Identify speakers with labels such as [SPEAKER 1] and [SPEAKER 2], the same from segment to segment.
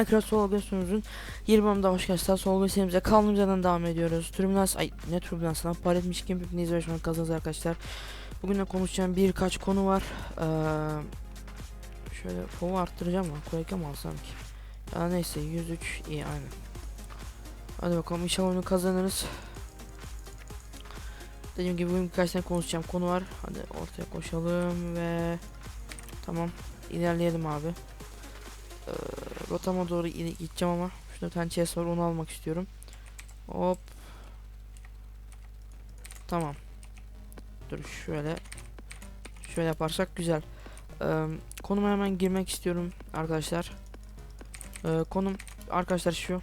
[SPEAKER 1] Minecraft Solo Game'imizin 20 bölümde hoş geldiniz. Solo Game'imize kaldığımız yerden devam ediyoruz. Türbülans, ay ne türbülans lan? Pipiniz ve şu an kazanız arkadaşlar. Bugün de konuşacağım birkaç konu var. Ee, şöyle fovu arttıracağım mı? Kureke mi alsam ki? Ya neyse 103 iyi aynen. Hadi bakalım inşallah oyunu kazanırız. Dediğim gibi bugün birkaç tane konuşacağım konu var. Hadi ortaya koşalım ve tamam ilerleyelim abi. Ee, rotama doğru gideceğim ama şurada bir tane chest var onu almak istiyorum. Hop. Tamam. Dur şöyle. Şöyle yaparsak güzel. Ee, konuma hemen girmek istiyorum arkadaşlar. Ee, konum arkadaşlar şu.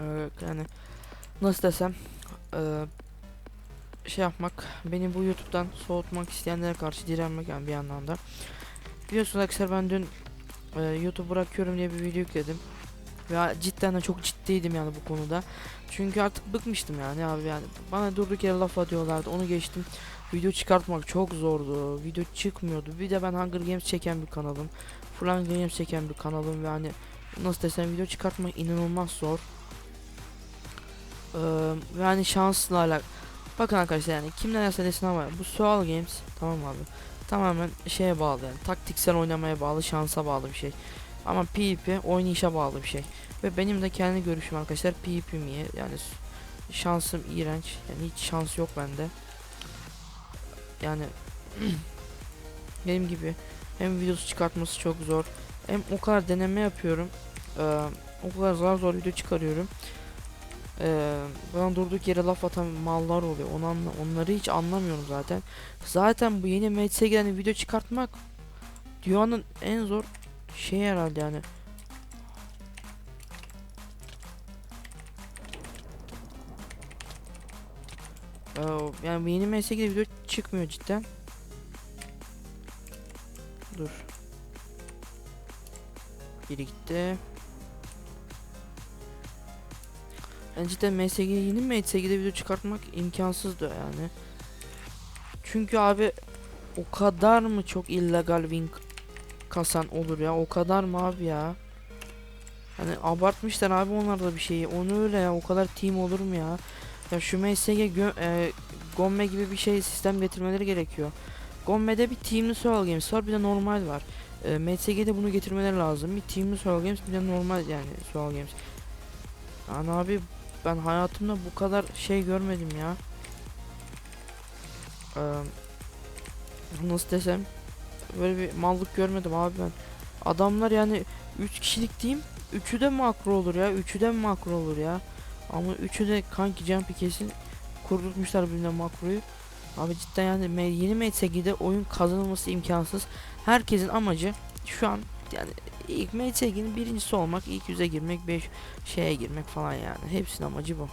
[SPEAKER 1] Ee, yani nasıl desem ee, şey yapmak beni bu YouTube'dan soğutmak isteyenlere karşı direnmek yani bir yandan da. Biliyorsunuz arkadaşlar ben dün e, YouTube bırakıyorum diye bir video yükledim. Ve cidden de çok ciddiydim yani bu konuda. Çünkü artık bıkmıştım yani abi yani. Bana durduk yere laf atıyorlardı. Onu geçtim. Video çıkartmak çok zordu. Video çıkmıyordu. Bir de ben Hunger Games çeken bir kanalım. Full Hunger Games çeken bir kanalım ve hani nasıl desem video çıkartmak inanılmaz zor. Ee, ve hani şansla alak. Bakın arkadaşlar yani kim ne derse desin ama bu Sual Games tamam abi tamamen şeye bağlı yani taktiksel oynamaya bağlı şansa bağlı bir şey. Ama PvP oynayışa bağlı bir şey. Ve benim de kendi görüşüm arkadaşlar PvP mi yani s- şansım iğrenç. Yani hiç şans yok bende. Yani benim gibi hem videosu çıkartması çok zor. Hem o kadar deneme yapıyorum. Eee, o kadar zor zor video çıkarıyorum. Eee bana durduk yere laf atan mallar oluyor. Onu onları hiç anlamıyorum zaten. Zaten bu yeni MC'ye gelen video çıkartmak dünyanın en zor şey herhalde yani. Ee, yani yeni MS'ye video çıkmıyor cidden. Dur. Biri gitti. Yani cidden MSG yeni MSG'de video çıkartmak imkansızdı yani. Çünkü abi o kadar mı çok illegal win kasan olur ya? O kadar mı abi ya? Hani abartmışlar abi onlar da bir şeyi. Onu öyle ya o kadar team olur mu ya? Ya şu MSG gö- e, Gomme gibi bir şey sistem getirmeleri gerekiyor. Gomme'de bir teamli survival games var bir de normal var. E, MSG'de bunu getirmeleri lazım. Bir teamli survival games bir de normal yani survival games. Yani abi ben hayatımda bu kadar şey görmedim ya Eee nasıl desem böyle bir mallık görmedim abi ben. Adamlar yani 3 kişilik diyeyim. Üçü de makro olur ya. Üçü de makro olur ya. Ama üçü de kanki jumpy kesin kurdurtmuşlar birbirine makroyu. Abi cidden yani yeni MTG'de oyun kazanılması imkansız. Herkesin amacı şu an yani ilk MTG'nin birincisi olmak, ilk yüze girmek, 5 şeye girmek falan yani. Hepsinin amacı bu.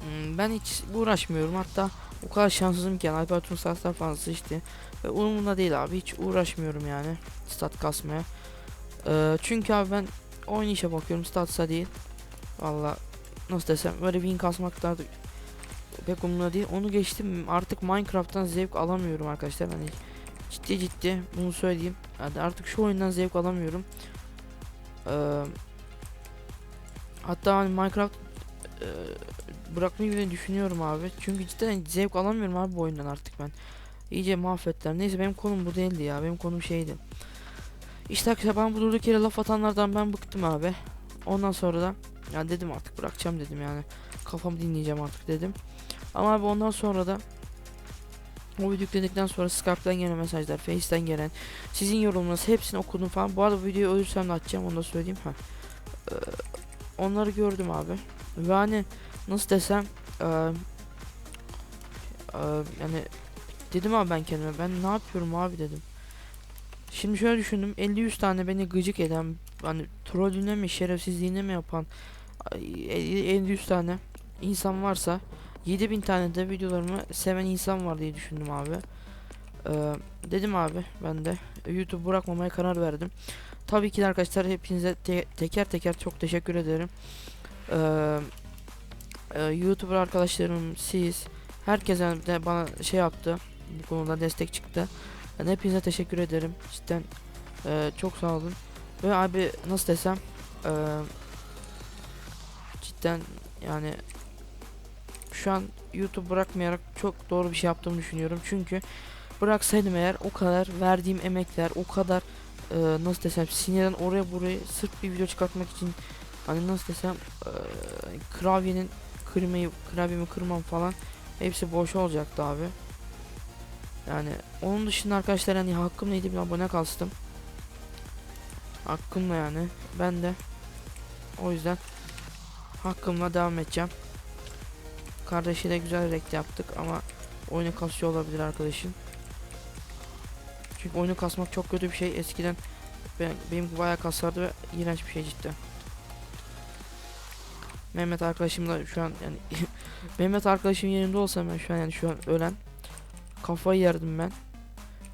[SPEAKER 1] Hmm, Ben hiç uğraşmıyorum hatta o kadar şanssızım ki yani Alper Tunsaslar falan sıçtı. Ve umurumda değil abi hiç uğraşmıyorum yani stat kasmaya. Ee, çünkü abi ben oynayışa bakıyorum statsa değil. Valla nasıl desem böyle win kasmakta da pek umurumda değil. Onu geçtim artık Minecraft'tan zevk alamıyorum arkadaşlar. Hani ciddi ciddi bunu söyleyeyim. Yani artık şu oyundan zevk alamıyorum. Ee, hatta hani Minecraft e, bırakmayı bile düşünüyorum abi. Çünkü cidden zevk alamıyorum abi bu oyundan artık ben. İyice mahvettiler. Neyse benim konum bu değildi ya. Benim konum şeydi. İşte arkadaşlar ben bu durduk yere laf atanlardan ben bıktım abi. Ondan sonra da ya dedim artık bırakacağım dedim yani. Kafamı dinleyeceğim artık dedim. Ama abi ondan sonra da o video yükledikten sonra Skype'den gelen mesajlar, Face'ten gelen sizin yorumlarınız hepsini okudum falan. Bu arada videoyu ölürsem de açacağım onu da söyleyeyim ha. Ee, onları gördüm abi. Ve hani nasıl desem eee, eee, yani dedim abi ben kendime ben ne yapıyorum abi dedim. Şimdi şöyle düşündüm 50-100 tane beni gıcık eden hani trollüne mi şerefsizliğine mi yapan 50-100 tane insan varsa 7000 tane de videolarımı seven insan var diye düşündüm abi. Eee, dedim abi ben de YouTube bırakmamaya karar verdim. Tabii ki arkadaşlar hepinize te- teker teker çok teşekkür ederim. Eee e, YouTuber arkadaşlarım, siz, herkese de bana şey yaptı. Bu konuda destek çıktı. Ben hepinize teşekkür ederim. Cidden e, çok sağ olun. Ve abi nasıl desem eee, cidden yani şu an YouTube bırakmayarak çok doğru bir şey yaptığımı düşünüyorum. Çünkü bıraksaydım eğer o kadar verdiğim emekler, o kadar eee, nasıl desem sinirden oraya buraya sırf bir video çıkartmak için hani nasıl desem eee, klavyenin kırmayı, klavyemi kırmam falan hepsi boş olacaktı abi. Yani onun dışında arkadaşlar hani hakkım neydi bir abone kastım. Hakkımla yani. Ben de o yüzden hakkımla devam edeceğim. Kardeşiyle güzel rekt yaptık ama oyunu kasıyor olabilir arkadaşın. Çünkü oyunu kasmak çok kötü bir şey. Eskiden ben, benim bayağı kasardı ve iğrenç bir şey cidden. Mehmet arkadaşım da şu an yani Mehmet arkadaşım yerinde olsam ben şu an yani şu an ölen kafayı yerdim ben.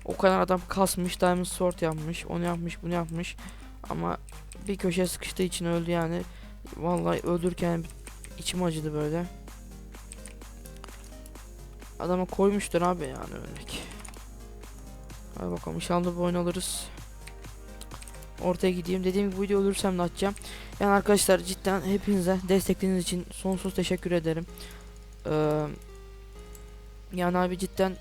[SPEAKER 1] O kadar adam kasmış, diamond sword yapmış, onu yapmış, bunu yapmış. Ama bir köşeye sıkıştığı için öldü yani. Vallahi öldürken içim acıdı böyle. Adama koymuştur abi yani örnek. Hadi bakalım inşallah bu oyunu alırız. Ortaya gideyim. Dediğim gibi video ölürsem de atacağım. Yani arkadaşlar cidden hepinize desteklediğiniz için sonsuz teşekkür ederim. Ee, yani abi cidden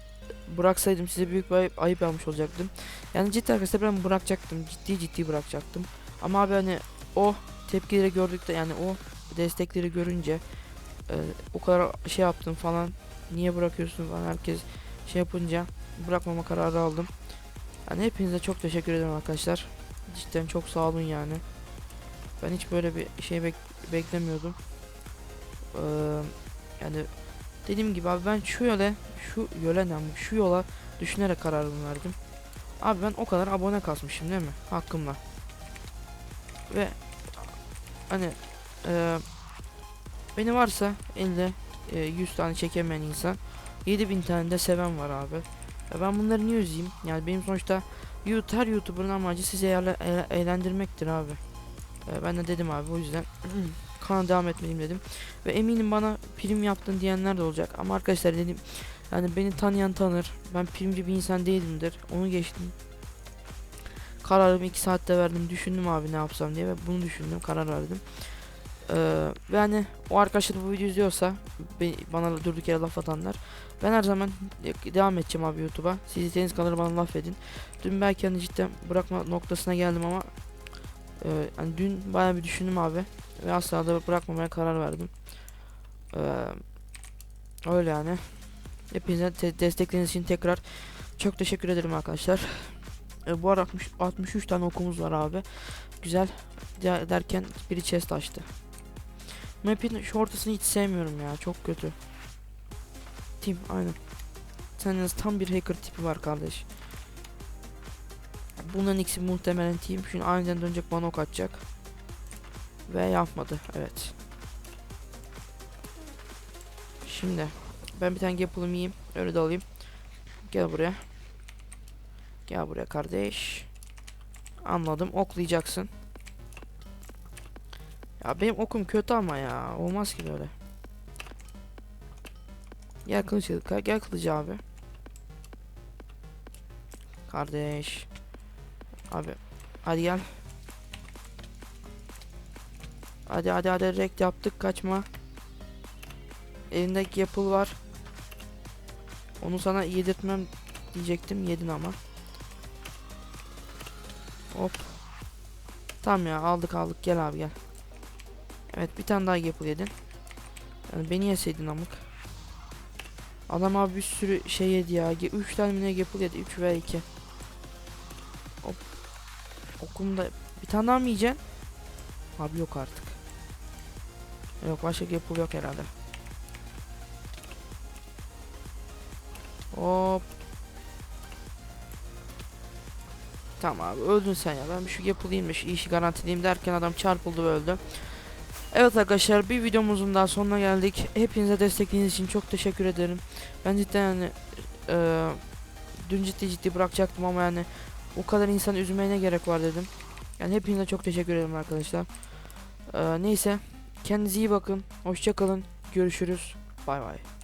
[SPEAKER 1] bıraksaydım size büyük bir ayıp, ayıp yapmış olacaktım. Yani cidden arkadaşlar ben bırakacaktım. Ciddi ciddi bırakacaktım. Ama abi hani o tepkileri gördükte yani o destekleri görünce e, o kadar şey yaptım falan niye bırakıyorsun falan herkes şey yapınca bırakmama kararı aldım. Yani hepinize çok teşekkür ederim arkadaşlar. Cidden çok sağ olun yani. Ben hiç böyle bir şey bek- beklemiyordum. Ee, yani dediğim gibi abi ben şu yola şu yola ne şu yola düşünerek kararımı verdim. Abi ben o kadar abone kasmışım değil mi? Hakkımla. Ve hani e, beni varsa elde e, 100 tane çekemeyen insan 7000 tane de seven var abi. Ya ben bunları niye üzeyim? Yani benim sonuçta YouTube, her YouTuber'ın amacı sizi eğle- eğle- eğlendirmektir abi. E, ben de dedim abi o yüzden kanala devam etmeliyim dedim. Ve eminim bana prim yaptın diyenler de olacak. Ama arkadaşlar dedim yani beni tanıyan tanır. Ben primci bir insan değilimdir. Onu geçtim. Kararımı 2 saatte verdim. Düşündüm abi ne yapsam diye ve bunu düşündüm. Karar verdim. Ee, ve o arkadaşlar bu videoyu izliyorsa bana durduk yere laf atanlar ben her zaman de- devam edeceğim abi YouTube'a. Siz istediğiniz kadar bana laf edin. Dün belki hani cidden bırakma noktasına geldim ama e, hani dün bayağı bir düşündüm abi ve asla da bırakmamaya karar verdim. Ee, öyle yani. Hepinize te- destekleriniz için tekrar çok teşekkür ederim arkadaşlar. Ee, bu ara 60, 63 tane okumuz var abi. Güzel de- derken biri chest açtı. Map'in ortasını hiç sevmiyorum ya. Çok kötü. Team aynen. Senin tam bir hacker tipi var kardeş. Bunların ikisi muhtemelen team. Şimdi aniden dönecek bana ok atacak. Ve yapmadı. Evet. Şimdi ben bir tane gapılımı yiyeyim. Öyle de alayım. Gel buraya. Gel buraya kardeş. Anladım. Oklayacaksın. Ya benim okum kötü ama ya. Olmaz ki böyle. Gel kılıç gel kılıç abi. Kardeş. Abi. Hadi gel. Hadi hadi hadi rekt yaptık kaçma. Elindeki yapıl var. Onu sana yedirtmem diyecektim yedin ama. Hop. Tamam ya aldık aldık gel abi gel. Evet bir tane daha yapıl yedin. Yani beni yeseydin amık. Adam abi bir sürü şey yedi ya. 3 tane mi ne yapıl yedi 3 veya 2. Hop. Okumda bir tane daha mı yiyeceksin? Abi yok artık. Yok başka yapıl yok herhalde. Hop. Tamam abi öldün sen ya. Ben bir şu yapılayım da şu işi garantileyim derken adam çarpıldı ve öldü. Evet arkadaşlar bir videomuzun daha sonuna geldik. Hepinize desteklediğiniz için çok teşekkür ederim. Ben cidden yani e, dün ciddi ciddi bırakacaktım ama yani o kadar insan üzmeye ne gerek var dedim. Yani hepinize çok teşekkür ederim arkadaşlar. E, neyse kendinize iyi bakın. Hoşça kalın. Görüşürüz. Bay bay.